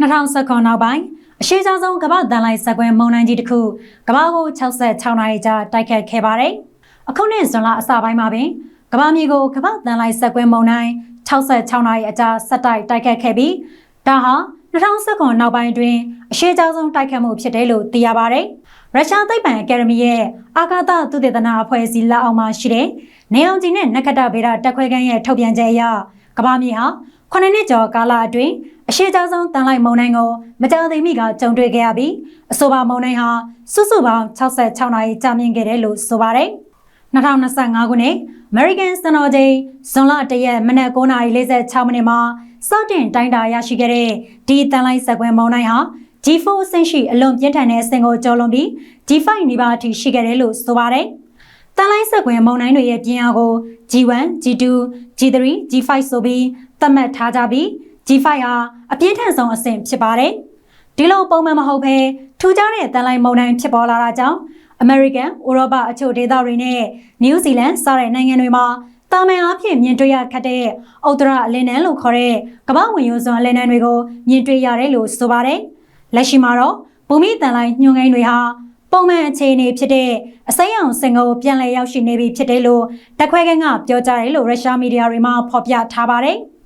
2019နောက်ပိုင်းအရှိအဆုံးကမ္ဘာတန်လိုက်စက်ကွဲမုံတိုင်းကြီးတစ်ခုကမ္ဘာကို66နာရီကြာတိုက်ခတ်ခဲ့ပါတယ်။အခုနှစ်ဇွန်လအစပိုင်းမှာပင်ကမ္ဘာမြေကိုကမ္ဘာတန်လိုက်စက်ကွဲမုံတိုင်း66နာရီအကြာဆက်တိုက်တိုက်ခတ်ခဲ့ပြီးဒါဟာ2019နောက်ပိုင်းအတွင်းအရှိအဆုံးတိုက်ခတ်မှုဖြစ်တယ်လို့သိရပါတယ်။ရုရှားသိပ္ပံအကယ်ဒမီရဲ့အာကာသသုတေသနအဖွဲ့အစည်းလက်အောက်မှာရှိတဲ့နေအောင်ကြီးနဲ့နက္ခတ္တဗေဒတက်ခွဲခန်းရဲ့ထုတ်ပြန်ချက်အရ ကမ္ဘာမြေဟာခုနှစ်နှစ်ကျော်ကာလအတွင်းအရှိအဆုံးတန်လိုက်မုံတိုင်းကိုမကြာသေးမီကကြုံတွေ့ခဲ့ရပြီးအဆိုပါမုံတိုင်းဟာစုစုပေါင်း66နာရီကြာမြင့်ခဲ့တယ်လို့ဆိုပါတယ်။2025ခုနှစ် American စံတော်ချိန်ဇွန်လ1ရက်မနက်9:46မိနစ်မှာစတင်တိုင်းတာရရှိခဲ့တဲ့ဒီတန်လိုက်စက်ကွဲမုံတိုင်းဟာ G4 အဆင့်ရှိအလွန်ပြင်းထန်တဲ့အဆင့်ကိုကျော်လွန်ပြီး G5 နီးပါးအထိရှိခဲ့တယ်လို့ဆိုပါတယ်။ တန်လိုက်စက်ကွဲမုံတိုင်းတွေရဲ့ပြင်းအားကို G1, G2, G3, G5 ဆိုပြီးသတ်မှတ်ထားကြပြီး G5 ဟာအပြင်းထန်ဆုံးအဆင့်ဖြစ်ပါတယ်။ဒီလိုပုံမှန်မဟုတ်ဘဲထူးခြားတဲ့တန်လိုက်မုံတိုင်းဖြစ်ပေါ်လာတာကြောင့် American, ဥရောပအချို့ဒေသတွေနဲ့ New Zealand စတဲ့နိုင်ငံတွေမှာတာမန်အားဖြင့်မြင်တွေ့ရခက်တဲ့ဥတ္တရအလင်းနန်းလို့ခေါ်တဲ့ကမ္ဘာဝင်ရိုးစွန်အလင်းနန်းတွေကိုမြင်တွေ့ရတယ်လို့ဆိုပါတယ်။လက်ရှိမှာတော့ဘူမိတန်လိုက်ညွှန်ကိန်းတွေဟာ ပုံမှန်အခြေအနေဖြစ်တဲ့အစိမ်းအောင်စင်ကိုပြန်လည်ရောက်ရှိနေပြီဖြစ်တယ်လို့တက်ခွဲကန်းကပြောကြားတယ်လို့ရုရှားမီဒီယာတွေမှာဖော်ပြထားပါတယ်။